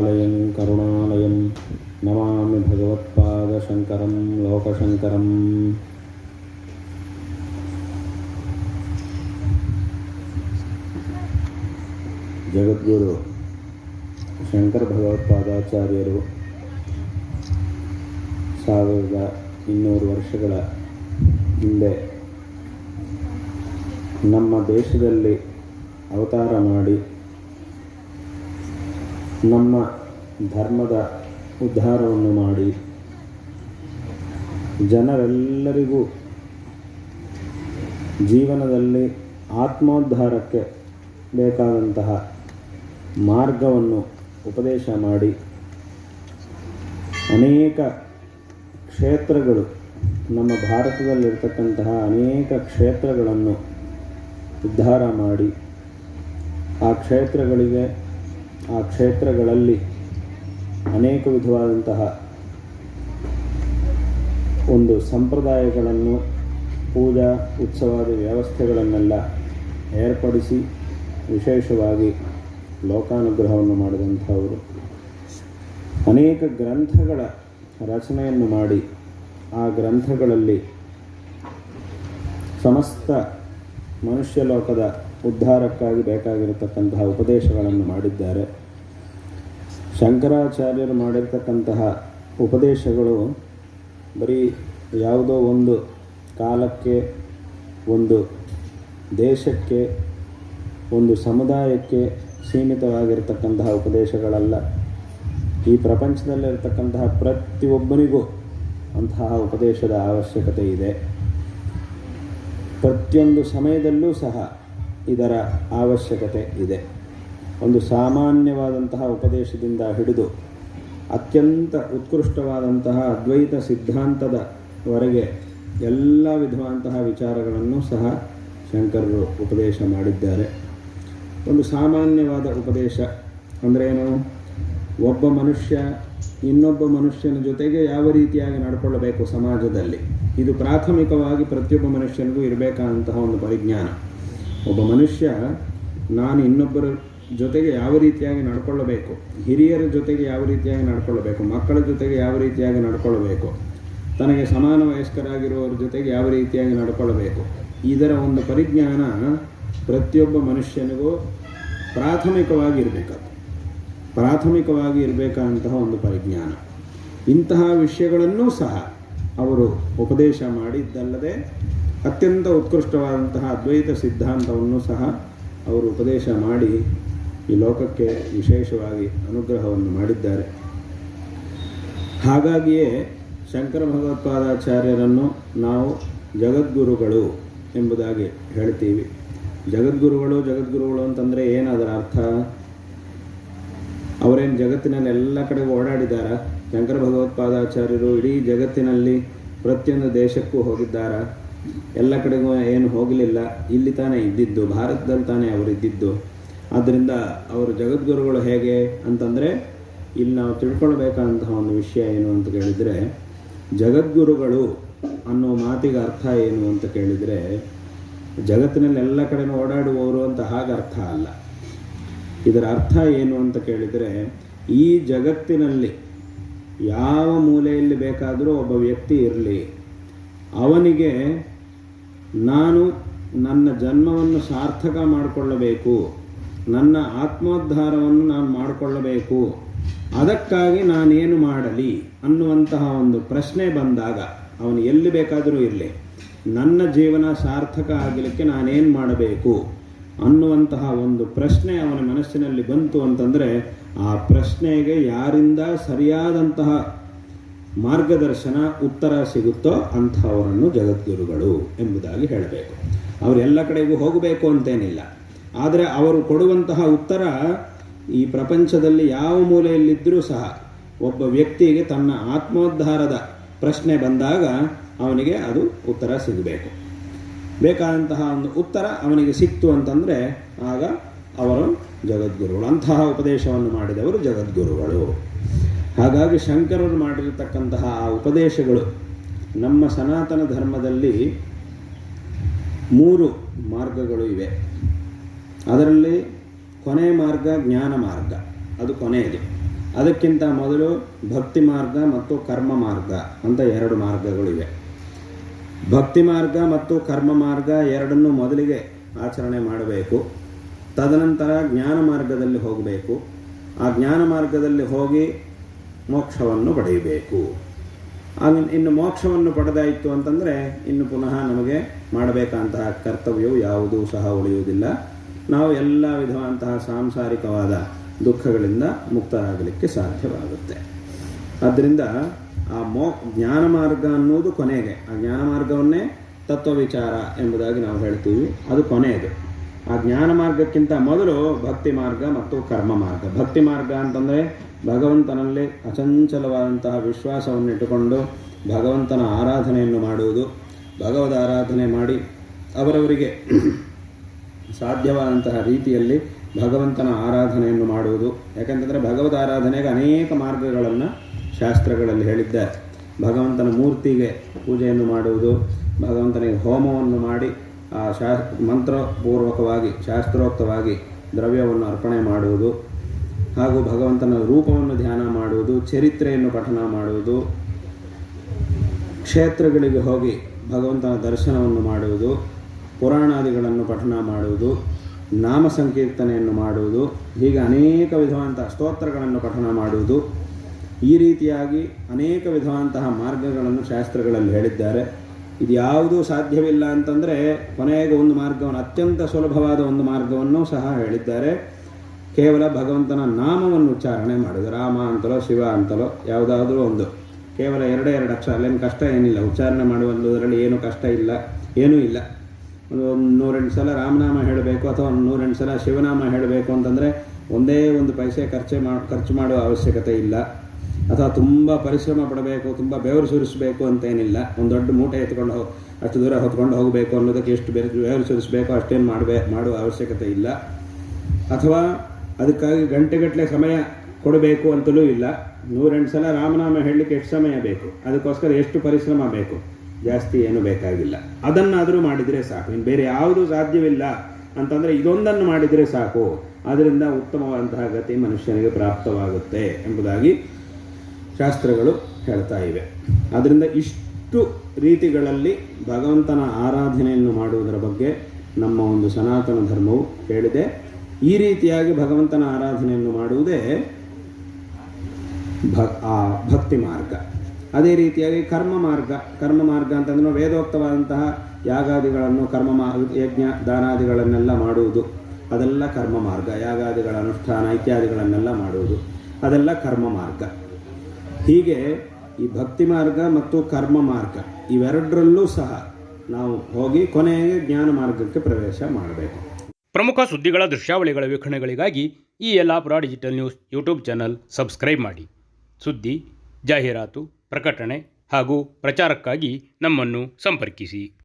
विद्यालयं करुणालयं नमामि भगवत्पादशङ्करं लोकशङ्करम् ಜಗದ್ಗುರು ಶಂಕರ ಭಗವತ್ಪಾದಾಚಾರ್ಯರು ಸಾವಿರದ ಇನ್ನೂರು ವರ್ಷಗಳ ಹಿಂದೆ ನಮ್ಮ ದೇಶದಲ್ಲಿ ಅವತಾರ ಮಾಡಿ ನಮ್ಮ ಧರ್ಮದ ಉದ್ಧಾರವನ್ನು ಮಾಡಿ ಜನರೆಲ್ಲರಿಗೂ ಜೀವನದಲ್ಲಿ ಆತ್ಮೋದ್ಧಾರಕ್ಕೆ ಬೇಕಾದಂತಹ ಮಾರ್ಗವನ್ನು ಉಪದೇಶ ಮಾಡಿ ಅನೇಕ ಕ್ಷೇತ್ರಗಳು, ನಮ್ಮ ಭಾರತದಲ್ಲಿರ್ತಕ್ಕಂತಹ ಅನೇಕ ಕ್ಷೇತ್ರಗಳನ್ನು ಉದ್ಧಾರ ಮಾಡಿ ಆ ಕ್ಷೇತ್ರಗಳಿಗೆ ಆ ಕ್ಷೇತ್ರಗಳಲ್ಲಿ ಅನೇಕ ವಿಧವಾದಂತಹ ಒಂದು ಸಂಪ್ರದಾಯಗಳನ್ನು, ಪೂಜಾ, ಉತ್ಸವಾದ ವ್ಯವಸ್ಥೆಗಳನ್ನೆಲ್ಲ ಏರ್ಪಡಿಸಿ ವಿಶೇಷವಾಗಿ ಲೋಕಾನುಗ್ರಹವನ್ನು ಮಾಡಿದಂಥವರು. ಅನೇಕ ಗ್ರಂಥಗಳ ರಚನೆಯನ್ನು ಮಾಡಿ ಆ ಗ್ರಂಥಗಳಲ್ಲಿ ಸಮಸ್ತ ಮನುಷ್ಯ ಲೋಕದ ಉದ್ಧಾರಕ್ಕಾಗಿ ಬೇಕಾಗಿರತಕ್ಕಂತಹ ಉಪದೇಶಗಳನ್ನು ಮಾಡಿದ್ದಾರೆ. ಶಂಕರಾಚಾರ್ಯರು ಮಾಡಿರ್ತಕ್ಕಂತಹ ಉಪದೇಶಗಳು ಬರೀ ಯಾವುದೋ ಒಂದು ಕಾಲಕ್ಕೆ, ಒಂದು ದೇಶಕ್ಕೆ, ಒಂದು ಸಮುದಾಯಕ್ಕೆ ಸೀಮಿತವಾಗಿರತಕ್ಕಂತಹ ಉಪದೇಶಗಳಲ್ಲ. ಈ ಪ್ರಪಂಚದಲ್ಲಿರ್ತಕ್ಕಂತಹ ಪ್ರತಿಯೊಬ್ಬನಿಗೂ ಅಂತಹ ಉಪದೇಶದ ಅವಶ್ಯಕತೆ ಇದೆ. ಪ್ರತಿಯೊಂದು ಸಮಯದಲ್ಲೂ ಸಹ ಇದರ ಅವಶ್ಯಕತೆ ಇದೆ. ಒಂದು ಸಾಮಾನ್ಯವಾದಂತಹ ಉಪದೇಶದಿಂದ ಹಿಡಿದು ಅತ್ಯಂತ ಉತ್ಕೃಷ್ಟವಾದಂತಹ ಅದ್ವೈತ ಸಿದ್ಧಾಂತದವರೆಗೆ ಎಲ್ಲ ವಿಧವಾದಂತಹ ವಿಚಾರಗಳನ್ನು ಸಹ ಶಂಕರರು ಉಪದೇಶ ಮಾಡಿದ್ದಾರೆ. ಒಂದು ಸಾಮಾನ್ಯವಾದ ಉಪದೇಶ ಅಂದ್ರೇನು ಒಬ್ಬ ಮನುಷ್ಯ ಇನ್ನೊಬ್ಬ ಮನುಷ್ಯನ ಜೊತೆಗೆ ಯಾವ ರೀತಿಯಾಗಿ ನಡ್ಕೊಳ್ಳಬೇಕು ಸಮಾಜದಲ್ಲಿ? ಇದು ಪ್ರಾಥಮಿಕವಾಗಿ ಪ್ರತಿಯೊಬ್ಬ ಮನುಷ್ಯನಿಗೂ ಇರಬೇಕಾದಂತಹ ಒಂದು ಪರಿಜ್ಞಾನ. ಒಬ್ಬ ಮನುಷ್ಯ ನಾನು ಇನ್ನೊಬ್ಬರ ಜೊತೆಗೆ ಯಾವ ರೀತಿಯಾಗಿ ನಡ್ಕೊಳ್ಳಬೇಕು? ಹಿರಿಯರ ಜೊತೆಗೆ ಯಾವ ರೀತಿಯಾಗಿ ನಡ್ಕೊಳ್ಳಬೇಕು? ಮಕ್ಕಳ ಜೊತೆಗೆ ಯಾವ ರೀತಿಯಾಗಿ ನಡ್ಕೊಳ್ಳಬೇಕು? ತನಗೆ ಸಮಾನ ವಯಸ್ಕರಾಗಿರುವವರ ಜೊತೆಗೆ ಯಾವ ರೀತಿಯಾಗಿ ನಡ್ಕೊಳ್ಳಬೇಕು? ಇದರ ಒಂದು ಪರಿಜ್ಞಾನ ಪ್ರತಿಯೊಬ್ಬ ಮನುಷ್ಯನಿಗೂ ಪ್ರಾಥಮಿಕವಾಗಿ ಇರಬೇಕದು. ಪ್ರಾಥಮಿಕವಾಗಿ ಇರಬೇಕಾದಂತಹ ಒಂದು ಪರಿಜ್ಞಾನ. ಇಂತಹ ವಿಷಯಗಳನ್ನೂ ಸಹ ಅವರು ಉಪದೇಶ ಮಾಡಿದ್ದಲ್ಲದೆ ಅತ್ಯಂತ ಉತ್ಕೃಷ್ಟವಾದಂತಹ ಅದ್ವೈತ ಸಿದ್ಧಾಂತವನ್ನು ಸಹ ಅವರು ಉಪದೇಶ ಮಾಡಿ ಈ ಲೋಕಕ್ಕೆ ವಿಶೇಷವಾಗಿ ಅನುಗ್ರಹವನ್ನು ಮಾಡಿದ್ದಾರೆ. ಹಾಗಾಗಿಯೇ ಶಂಕರ ಭಗವತ್ಪಾದಾಚಾರ್ಯರನ್ನು ನಾವು ಜಗದ್ಗುರುಗಳು ಎಂಬುದಾಗಿ ಹೇಳ್ತೀವಿ. ಜಗದ್ಗುರುಗಳು ಜಗದ್ಗುರುಗಳು ಅಂತಂದರೆ ಏನದರ ಅರ್ಥ? ಅವರೇನು ಜಗತ್ತಿನಲ್ಲಿ ಎಲ್ಲ ಕಡೆಗೂ ಓಡಾಡಿದಾರ ಶಂಕರ ಭಗವತ್ಪಾದಾಚಾರ್ಯರು ಇಡೀ ಜಗತ್ತಿನಲ್ಲಿ ಪ್ರತಿಯೊಂದು ದೇಶಕ್ಕೂ ಹೋಗಿದ್ದಾರ? ಎಲ್ಲ ಕಡೆಗೂ ಏನು ಹೋಗಲಿಲ್ಲ. ಇಲ್ಲಿ ತಾನೇ ಇದ್ದಿದ್ದು, ಭಾರತದಲ್ಲಿ ತಾನೇ ಅವರು ಇದ್ದಿದ್ದು. ಆದ್ದರಿಂದ ಅವರು ಜಗದ್ಗುರುಗಳು ಹೇಗೆ ಅಂತಂದರೆ, ಇಲ್ಲಿ ನಾವು ತಿಳ್ಕೊಳ್ಬೇಕಾದಂತಹ ಒಂದು ವಿಷಯ ಏನು ಅಂತ ಕೇಳಿದರೆ, ಜಗದ್ಗುರುಗಳು ಅನ್ನೋ ಮಾತಿಗೆ ಅರ್ಥ ಏನು ಅಂತ ಕೇಳಿದರೆ, ಜಗತ್ತಿನಲ್ಲಿ ಎಲ್ಲ ಕಡೆನೂ ಓಡಾಡುವವರು ಅಂತ ಹಾಗೆ ಅರ್ಥ ಅಲ್ಲ. ಇದರ ಅರ್ಥ ಏನು ಅಂತ ಕೇಳಿದರೆ, ಈ ಜಗತ್ತಿನಲ್ಲಿ ಯಾವ ಮೂಲೆಯಲ್ಲಿ ಬೇಕಾದರೂ ಒಬ್ಬ ವ್ಯಕ್ತಿ ಇರಲಿ. ಅವನಿಗೆ ನಾನು ನನ್ನ ಜನ್ಮವನ್ನು ಸಾರ್ಥಕ ಮಾಡಿಕೊಳ್ಳಬೇಕು. ನನ್ನ ಆತ್ಮೋದ್ಧಾರವನ್ನು ನಾನು ಮಾಡಿಕೊಳ್ಳಬೇಕು. ಅದಕ್ಕಾಗಿ ನಾನೇನು ಮಾಡಲಿ ಅನ್ನುವಂತಹ ಒಂದು ಪ್ರಶ್ನೆ ಬಂದಾಗ ಅವನು ಎಲ್ಲಿ ಬೇಕಾದರೂ ಇರಲಿ. ನನ್ನ ಜೀವನ ಸಾರ್ಥಕ ಆಗಲಿಕ್ಕೆ ನಾನೇನು ಮಾಡಬೇಕು ಅನ್ನುವಂತಹ ಒಂದು ಪ್ರಶ್ನೆ ಅವನ ಮನಸ್ಸಿನಲ್ಲಿ ಬಂತು ಅಂತಂದರೆ ಆ ಪ್ರಶ್ನೆಗೆ ಯಾರಿಂದ ಸರಿಯಾದಂತಹ ಮಾರ್ಗದರ್ಶನ ಉತ್ತರ ಸಿಗುತ್ತೋ ಅಂಥವರನ್ನು ಜಗದ್ಗುರುಗಳು ಎಂಬುದಾಗಿ ಹೇಳಬೇಕು. ಅವರು ಎಲ್ಲ ಕಡೆಗೂ ಹೋಗಬೇಕು ಅಂತೇನಿಲ್ಲ. ಆದರೆ ಅವರು ಕೊಡುವಂತಹ ಉತ್ತರ ಈ ಪ್ರಪಂಚದಲ್ಲಿ ಯಾವ ಮೂಲೆಯಲ್ಲಿದ್ದರೂ ಸಹ ಒಬ್ಬ ವ್ಯಕ್ತಿಗೆ ತನ್ನ ಆತ್ಮೋದ್ಧಾರದ ಪ್ರಶ್ನೆ ಬಂದಾಗ ಅವನಿಗೆ ಅದು ಉತ್ತರ ಸಿಗಬೇಕು. ಬೇಕಾದಂತಹ ಒಂದು ಉತ್ತರ ಅವನಿಗೆ ಸಿಕ್ತು ಅಂತಂದರೆ ಆಗ ಅವರು ಜಗದ್ಗುರುಗಳು. ಅಂತಹ ಉಪದೇಶವನ್ನು ಮಾಡಿದವರು ಜಗದ್ಗುರುಗಳು. ಹಾಗಾಗಿ ಶಂಕರರು ಮಾಡಿರತಕ್ಕಂತಹ ಆ ಉಪದೇಶಗಳು ನಮ್ಮ ಸನಾತನ ಧರ್ಮದಲ್ಲಿ ಮೂರು ಮಾರ್ಗಗಳು ಇವೆ. ಅದರಲ್ಲಿ ಕೊನೆ ಮಾರ್ಗ ಜ್ಞಾನ ಮಾರ್ಗ. ಅದು ಕೊನೆಯದು. ಅದಕ್ಕಿಂತ ಮೊದಲು ಭಕ್ತಿ ಮಾರ್ಗ ಮತ್ತು ಕರ್ಮ ಮಾರ್ಗ ಅಂತ ಎರಡು ಮಾರ್ಗಗಳಿವೆ ಭಕ್ತಿ ಮಾರ್ಗ ಮತ್ತು ಕರ್ಮ ಮಾರ್ಗ ಎರಡನ್ನೂ ಮೊದಲಿಗೆ ಆಚರಣೆ ಮಾಡಬೇಕು. ತದನಂತರ ಜ್ಞಾನ ಮಾರ್ಗದಲ್ಲಿ ಹೋಗಬೇಕು. ಆ ಜ್ಞಾನ ಮಾರ್ಗದಲ್ಲಿ ಹೋಗಿ ಮೋಕ್ಷವನ್ನು ಪಡೆಯಬೇಕು. ಆಗ ಇನ್ನು ಮೋಕ್ಷವನ್ನು ಪಡೆದಾಯಿತು ಅಂತಂದರೆ ಇನ್ನು ಪುನಃ ನಮಗೆ ಮಾಡಬೇಕಂತಹ ಕರ್ತವ್ಯವು ಯಾವುದೂ ಸಹ ಉಳಿಯುವುದಿಲ್ಲ. ನಾವು ಎಲ್ಲ ವಿಧವಾದಂತಹ ಸಾಂಸಾರಿಕವಾದ ದುಃಖಗಳಿಂದ ಮುಕ್ತರಾಗಲಿಕ್ಕೆ ಸಾಧ್ಯವಾಗುತ್ತೆ. ಆದ್ದರಿಂದ ಆ ಮೋ, ಜ್ಞಾನ ಮಾರ್ಗ ಅನ್ನೋದು ಕೊನೆಗೆ. ಆ ಜ್ಞಾನ ಮಾರ್ಗವನ್ನೇ ತತ್ವ ವಿಚಾರ ಎಂಬುದಾಗಿ ನಾವು ಹೇಳ್ತೀವಿ. ಅದು ಕೊನೆಯದು. ಆ ಜ್ಞಾನ ಮಾರ್ಗಕ್ಕಿಂತ ಮೊದಲು ಭಕ್ತಿ ಮಾರ್ಗ ಮತ್ತು ಕರ್ಮ ಮಾರ್ಗ. ಭಕ್ತಿ ಮಾರ್ಗ ಅಂತಂದರೆ ಭಗವಂತನಲ್ಲಿ ಅಚಂಚಲವಾದಂತಹ ವಿಶ್ವಾಸವನ್ನು ಇಟ್ಟುಕೊಂಡು ಭಗವಂತನ ಆರಾಧನೆಯನ್ನು ಮಾಡುವುದು. ಭಗವದ ಆರಾಧನೆ ಮಾಡಿ ಅವರವರಿಗೆ ಸಾಧ್ಯವಾದಂತಹ ರೀತಿಯಲ್ಲಿ ಭಗವಂತನ ಆರಾಧನೆಯನ್ನು ಮಾಡುವುದು. ಯಾಕಂತಂದರೆ ಭಗವದ್ ಆರಾಧನೆಗೆ ಅನೇಕ ಮಾರ್ಗಗಳನ್ನು ಶಾಸ್ತ್ರಗಳಲ್ಲಿ ಹೇಳಿದ್ದಾರೆ. ಭಗವಂತನ ಮೂರ್ತಿಗೆ ಪೂಜೆಯನ್ನು ಮಾಡುವುದು, ಭಗವಂತನಿಗೆ ಹೋಮವನ್ನು ಮಾಡಿ ಆ ಶಾ ಮಂತ್ರಪೂರ್ವಕವಾಗಿ, ಶಾಸ್ತ್ರೋಕ್ತವಾಗಿ ದ್ರವ್ಯವನ್ನು ಅರ್ಪಣೆ ಮಾಡುವುದು ಹಾಗೂ ಭಗವಂತನ ರೂಪವನ್ನು ಧ್ಯಾನ ಮಾಡುವುದು, ಚರಿತ್ರೆಯನ್ನು ಪಠನ ಮಾಡುವುದು, ಕ್ಷೇತ್ರಗಳಿಗೆ ಹೋಗಿ ಭಗವಂತನ ದರ್ಶನವನ್ನು ಮಾಡುವುದು, ಪುರಾಣಾದಿಗಳನ್ನು ಪಠನ ಮಾಡುವುದು ನಾಮ ಸಂಕೀರ್ತನೆಯನ್ನು ಮಾಡುವುದು, ಹೀಗೆ ಅನೇಕ ವಿಧವಾದಂತಹ ಸ್ತೋತ್ರಗಳನ್ನು ಪಠನ ಮಾಡುವುದು. ಈ ರೀತಿಯಾಗಿ ಅನೇಕ ವಿಧವಾದಂತಹ ಮಾರ್ಗಗಳನ್ನು ಶಾಸ್ತ್ರಗಳಲ್ಲಿ ಹೇಳಿದ್ದಾರೆ. ಇದು ಯಾವುದೂ ಸಾಧ್ಯವಿಲ್ಲ ಅಂತಂದರೆ ಕೊನೆಗೆ ಒಂದು ಮಾರ್ಗವನ್ನು, ಅತ್ಯಂತ ಸುಲಭವಾದ ಒಂದು ಮಾರ್ಗವನ್ನು ಸಹ ಹೇಳಿದ್ದಾರೆ. ಕೇವಲ ಭಗವಂತನ ನಾಮವನ್ನು ಉಚ್ಚಾರಣೆ ಮಾಡೋದು ರಾಮ ಅಂತಲೋ, ಶಿವ ಅಂತಲೋ, ಯಾವುದಾದ್ರೂ ಒಂದು. ಕೇವಲ ಎರಡೇ ಎರಡು ಅಕ್ಷರ, ಅಲ್ಲೇನು ಕಷ್ಟ ಏನಿಲ್ಲ. ಉಚ್ಚಾರಣೆ ಮಾಡುವುದರಲ್ಲಿ ಏನು ಕಷ್ಟ ಇಲ್ಲ, ಏನೂ ಇಲ್ಲ. ಒಂದು ನೂರೆಂಟು ಸಲ ರಾಮನಾಮ ಹೇಳಬೇಕು ಅಥವಾ ಒಂದು ನೂರೆಂಟು ಸಲ ಶಿವನಾಮ ಹೇಳಬೇಕು ಅಂತಂದರೆ ಒಂದೇ ಒಂದು ಪೈಸೆ ಖರ್ಚೆ ಮಾಡಿ ಖರ್ಚು ಮಾಡುವ ಅವಶ್ಯಕತೆ ಇಲ್ಲ. ಅಥವಾ ತುಂಬ ಪರಿಶ್ರಮ ಪಡಬೇಕು, ತುಂಬ ಬೆವರು ಸುರಿಸಬೇಕು ಅಂತೇನಿಲ್ಲ ಒಂದು ದೊಡ್ಡ ಮೂಟೆ ಎತ್ಕೊಂಡು ಹೋಗಿ ಅಷ್ಟು ದೂರ ಹೊತ್ಕೊಂಡು ಹೋಗಬೇಕು ಅನ್ನೋದಕ್ಕೆ ಎಷ್ಟು ಬೆರೆ ಬೆವರು ಸುರಿಸಬೇಕು ಅಷ್ಟೇನು ಮಾಡಬೇ ಮಾಡುವ ಅವಶ್ಯಕತೆ ಇಲ್ಲ. ಅಥವಾ ಅದಕ್ಕಾಗಿ ಗಂಟೆಗಟ್ಟಲೆ ಸಮಯ ಕೊಡಬೇಕು ಅಂತಲೂ ಇಲ್ಲ. ನೂರೆಂಟು ಸಲ ರಾಮನಾಮ ಹೇಳಲಿಕ್ಕೆ ಎಷ್ಟು ಸಮಯ ಬೇಕು? ಅದಕ್ಕೋಸ್ಕರ ಎಷ್ಟು ಪರಿಶ್ರಮ ಬೇಕು? ಜಾಸ್ತಿ ಏನು ಬೇಕಾಗಿಲ್ಲ. ಅದನ್ನಾದರೂ ಮಾಡಿದರೆ ಸಾಕು. ಇನ್ನು ಬೇರೆ ಯಾವುದೂ ಸಾಧ್ಯವಿಲ್ಲ ಅಂತಂದರೆ ಇದೊಂದನ್ನು ಮಾಡಿದರೆ ಸಾಕು. ಅದರಿಂದ ಉತ್ತಮವಾದಂತಹ ಗತಿ ಮನುಷ್ಯನಿಗೆ ಪ್ರಾಪ್ತವಾಗುತ್ತೆ ಎಂಬುದಾಗಿ ಶಾಸ್ತ್ರಗಳು ಹೇಳ್ತಾ ಇವೆ. ಆದ್ದರಿಂದ ಇಷ್ಟು ರೀತಿಗಳಲ್ಲಿ ಭಗವಂತನ ಆರಾಧನೆಯನ್ನು ಮಾಡುವುದರ ಬಗ್ಗೆ ನಮ್ಮ ಒಂದು ಸನಾತನ ಧರ್ಮವು ಹೇಳಿದೆ. ಈ ರೀತಿಯಾಗಿ ಭಗವಂತನ ಆರಾಧನೆಯನ್ನು ಮಾಡುವುದೇ ಭಕ್ತಿ ಮಾರ್ಗ. ಅದೇ ರೀತಿಯಾಗಿ ಕರ್ಮ ಮಾರ್ಗ. ಕರ್ಮ ಮಾರ್ಗ ಅಂತಂದ್ರೆ ವೇದೋಕ್ತವಾದಂತಹ ಯಾಗಾದಿಗಳನ್ನು ಕರ್ಮ ಮಾ, ಯಜ್ಞ, ದಾನಾದಿಗಳನ್ನೆಲ್ಲ ಮಾಡುವುದು. ಅದೆಲ್ಲ ಕರ್ಮ ಮಾರ್ಗ. ಯಾಗಾದಿಗಳ ಅನುಷ್ಠಾನ ಇತ್ಯಾದಿಗಳನ್ನೆಲ್ಲ ಮಾಡುವುದು. ಅದೆಲ್ಲ ಕರ್ಮ ಮಾರ್ಗ. ಹೀಗೆ ಈ ಭಕ್ತಿ ಮಾರ್ಗ ಮತ್ತು ಕರ್ಮ ಮಾರ್ಗ ಇವೆರಡರಲ್ಲೂ ಸಹ ನಾವು ಹೋಗಿ ಕೊನೆಗೆ ಜ್ಞಾನ ಮಾರ್ಗಕ್ಕೆ ಪ್ರವೇಶ ಮಾಡಬೇಕು. ಪ್ರಮುಖ ಸುದ್ದಿಗಳ, ದೃಶ್ಯಾವಳಿಗಳ ವೀಕ್ಷಣೆಗಳಿಗಾಗಿ ಈ Yellapur digital news YouTube channel subscribe ಮಾಡಿ. ಸುದ್ದಿ, ಜಾಹೀರಾತು, ಪ್ರಕಟಣೆ ಹಾಗೂ ಪ್ರಚಾರಕ್ಕಾಗಿ ನಮ್ಮನ್ನು ಸಂಪರ್ಕಿಸಿ.